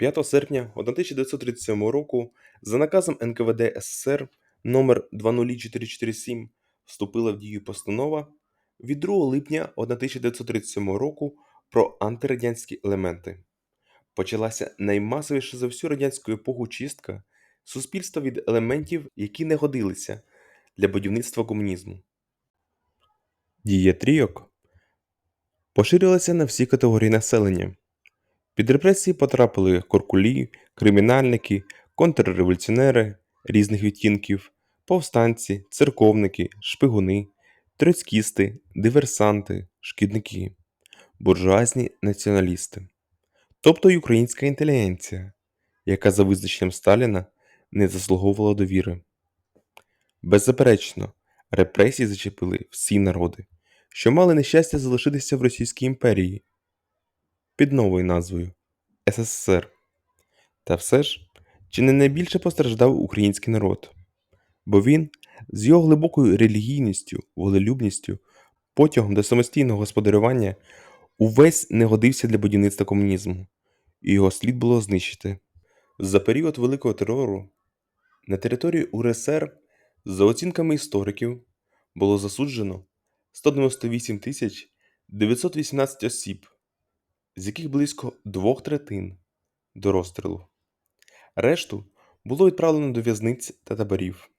5 серпня 1937 року за наказом НКВД СССР номер 20447 вступила в дію постанова від 2 липня 1937 року про антирадянські елементи. Почалася наймасовіша за всю радянську епоху чистка суспільства від елементів, які не годилися для будівництва комунізму. Дія трійок поширилася на всі категорії населення. Під репресії потрапили куркулі, кримінальники, контрреволюціонери різних відтінків, повстанці, церковники, шпигуни, троцькісти, диверсанти, шкідники, буржуазні націоналісти, тобто й українська інтелігенція, яка за визначенням Сталіна не заслуговувала довіри. Беззаперечно, репресії зачепили всі народи, що мали нещастя залишитися в Російській імперії під новою назвою СССР. Та все ж, чи не найбільше постраждав український народ, бо він з його глибокою релігійністю, волелюбністю, потягом до самостійного господарювання увесь не годився для будівництва комунізму, і його слід було знищити. За період Великого терору на території УРСР, за оцінками істориків, було засуджено 198 тисяч 918 осіб, з яких близько двох третин до розстрілу. Решту було відправлено до в'язниць та таборів.